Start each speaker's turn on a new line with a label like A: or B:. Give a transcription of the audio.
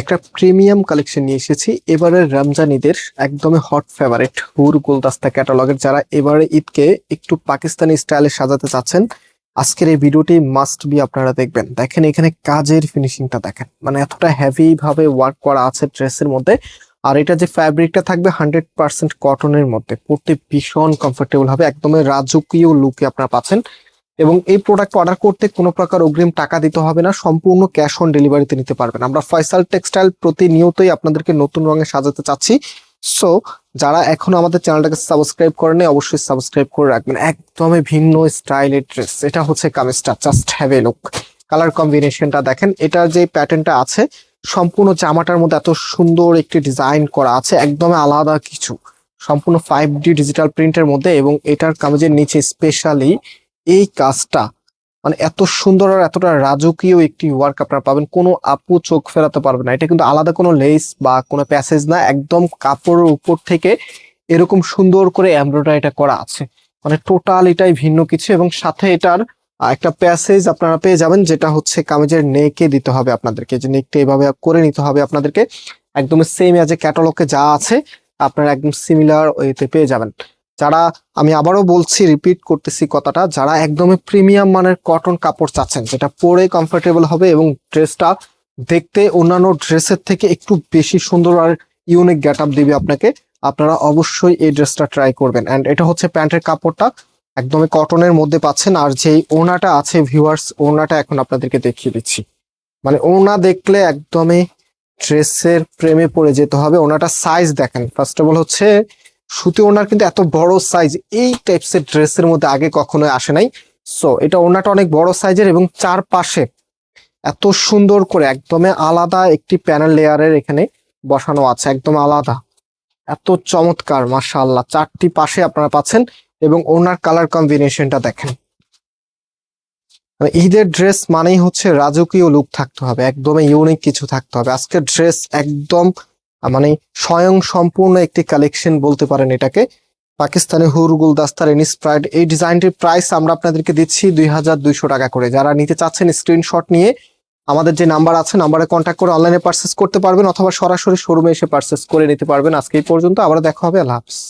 A: একটা premium collection নিয়ে এসেছি। এবারের রমজান ঈদের একদমই হট ফেভারিট হুর গুলদাস্তা ক্যাটালগের যারা এবারে ঈদকে একটু পাকিস্তানি স্টাইলে সাজাতে চাচ্ছেন, আজকের এই ভিডিওটি মাস্ট বি আপনারা দেখবেন। দেখেন, এখানে কাজের ফিনিশিংটা দেখেন। মানে এতটা হেভি ভাবে ওয়ার্ক করা আছে ড্রেসের মধ্যে। আর এটা যে ফ্যাব্রিকটা থাকবে হান্ড্রেড পার্সেন্ট কটনের মধ্যে। পড়তে ভীষণ কমফোর্টেবল হবে, একদমই রাজকীয় লুকে আপনারা পাচ্ছেন। এবং এই প্রোডাক্ট অর্ডার করতে কোনো প্রকার অগ্রিম টাকা দিতে হবে না, সম্পূর্ণ ক্যাশ অন ডেলিভারিতে নিতে পারবেন। আমরা ফয়সাল টেক্সটাইল প্রতিনিয়তই আপনাদেরকে নতুন রঙে সাজাতে চাচ্ছি। সো যারা এখনও আমাদের চ্যানেলটাকে সাবস্ক্রাইব করেনি অবশ্যই সাবস্ক্রাইব করে রাখবেন। একদমই ভিন্ন স্টাইলের ড্রেস এটা হচ্ছে কামিজটা just have a look colour কম্বিনেশনটা দেখেন, এটা যে প্যাটার্নটা আছে, সম্পূর্ণ জামাটার মধ্যে এত সুন্দর একটি ডিজাইন করা আছে, একদমই আলাদা কিছু। সম্পূর্ণ ফাইভ ডি ডিজিটাল প্রিন্টের মধ্যে এবং এটার কামিজের নিচে স্পেশালি এই কাজটা মানে এত সুন্দর আর এতটা রাজকীয় একটি ওয়ার্ক আপনারা পাবেন, কোনো আপু চোখ ফেরাতে পারবে না। এটা কিন্তু আলাদা কোনো লেস বা কোনো প্যাসেজ না, একদম কাপড়ের উপর থেকে এরকম সুন্দর করে এমব্রয়ডারিটা করা আছে। মানে টোটাল এটাই ভিন্ন কিছু এবং সাথে এটার একটা প্যাসেজ আপনারা পেয়ে যাবেন, যেটা হচ্ছে কামিজের নেকে দিতে হবে আপনাদেরকে। যে নেকটা এভাবে করে নিতে হবে আপনাদেরকে, একদম সেম অ্যাজ এ ক্যাটালগে যা আছে, আপনারা একদম সিমিলার ওয়েতে পেয়ে যাবেন। যারা, আমি আবারও বলছি রিপিট করতেছি কথাটা, যারা একদমই প্রিমিয়াম মানের কটন কাপড় চাচ্ছেন, যেটা পরে কমফোর্টেবল হবে এবং ড্রেসটা দেখতে অন্যান্য ড্রেসের থেকে একটু বেশি সুন্দর আর ইউনিক গেট আপ দিবে আপনাকে, আপনারা অবশ্যই এই ড্রেসটা ট্রাই করবেন। অ্যান্ড এটা হচ্ছে প্যান্টের কাপড়টা, একদমই কটনের মধ্যে পাচ্ছেন, আর যেই ওনাটা আছে ভিউয়ার্স ওনাটা এখন আপনাদেরকে দেখিয়ে দিচ্ছি। মানে ওনা দেখলে একদমই ড্রেসের প্রেমে পড়ে যেতে হবে, ওনাটা সাইজ দেখেন। ফার্স্ট অফ অল হচ্ছে সুতি ওনার কিন্তু এত বড় সাইজ এই টাইপসের ড্রেসের মধ্যে আগে কখনোই আসে নাই। সো এটা ওনাটা অনেক বড় সাইজের এবং চারপাশে এত সুন্দর করে একদমে আলাদা একটি প্যানেল লেয়ারের এখানে বসানো আছে, একদম আলাদা। এত চমৎকার, মাশাআল্লাহ। চারটি পাশে আপনারা পাচ্ছেন এবং ওনার কালার কম্বিনেশনটা দেখেন। ঈদের ড্রেস মানেই হচ্ছে রাজকীয় লুক থাকতে হবে, একদমই ইউনিক কিছু থাকতে হবে। আজকের ড্রেস একদম মানে স্বয়ং সম্পূর্ণ একটি কালেকশন বলতে পারেন এটাকে। পাকিস্তানি হুরগুল দাস্তার ইনস্প্রাইড এই ডিজাইনটির প্রাইস আমরা আপনাদেরকে দিচ্ছি দুই হাজার দুইশো টাকা করে। যারা নিতে চাচ্ছেন স্ক্রিনশট নিয়ে, আমাদের যে নাম্বার আছে নাম্বারে কন্ট্যাক্ট করে অনলাইনে পার্সেস করতে পারবেন অথবা সরাসরি শোরুমে এসে পার্সেস করে নিতে পারবেন। আজকে এই পর্যন্ত আবার দেখা হবে। আল্লাহ হাফিজ।